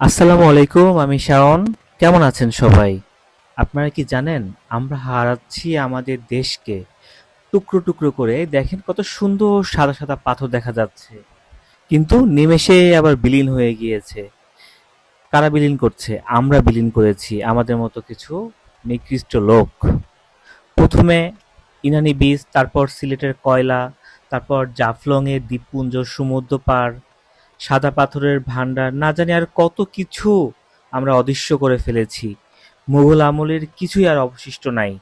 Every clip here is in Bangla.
আসসালামু আলাইকুম, আমি শাওন। কেমন আছেন সবাই? আপনারা কি জানেন, আমরা হারাচ্ছি আমাদের দেশকে। টুকরো টুকরো করে, দেখেন কত সুন্দর সাদা সাদা পাথর দেখা যাচ্ছে। কিন্তু নিমেষে আবার বিলীন হয়ে গিয়েছে। কারা বিলীন করছে? আমরা বিলীন করেছি, আমাদের মতো কিছু নিকৃষ্ট লোক। প্রথমে ইনানি বীজ, তারপর সিলেটের কয়লা, তারপর জাফলংয়ের দ্বীপপুঞ্জ সমুদ্র পাড় সাদা পাথরের ভান্ডার না জানি আর কত কিছু আমরা অদৃশ্য করে ফেলেছি। মুঘল আমলের কিছুই আর অবশিষ্ট নাই।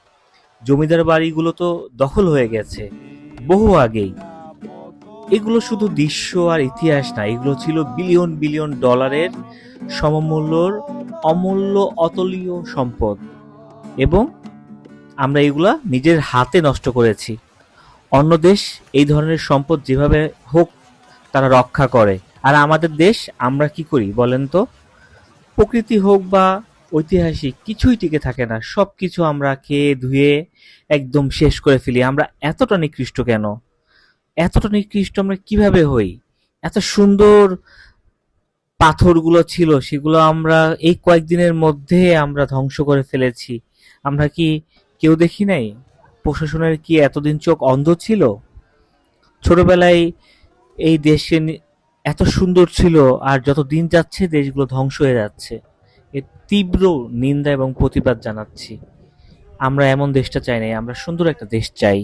জমিদার বাড়িগুলো তো দখল হয়ে গেছে, বহু আগেই। এগুলো শুধু দৃশ্য আর ইতিহাস না, এগুলো ছিল বিলিয়ন বিলিয়ন ডলারের সমমূল্যর অমূল্য অতলীয় সম্পদ। এবং আমরা এগুলা নিজের হাতে নষ্ট করেছি। অন্য দেশ এই ধরনের সম্পদ যেভাবে হোক তারা রক্ষা করে। আর আমাদের দেশ, আমরা কি করি বলেন তো? প্রকৃতি হোক বা ঐতিহাসিক, কিছুই টিকে থাকে না। সব কিছু আমরা খেয়ে ধুয়ে একদম শেষ করে ফেলি। আমরা এতটা নিকৃষ্ট কেন? এতটা নিকৃষ্ট আমরা কীভাবে হই? এত সুন্দর পাথরগুলো ছিল, সেগুলো আমরা এই কয়েকদিনের মধ্যে আমরা ধ্বংস করে ফেলেছি। আমরা কি কেউ দেখি নাই? প্রশাসনের কি এতদিন চোখ অন্ধ ছিল? ছোটবেলায় এই দেশে নি- এত সুন্দর ছিল আর যত দিন যাচ্ছে দেশগুলো ধ্বংস হয়ে যাচ্ছে। এর তীব্র নিন্দা এবং প্রতিবাদ জানাচ্ছি। আমরা এমন দেশটা চাই নাই, আমরা সুন্দর একটা দেশ চাই।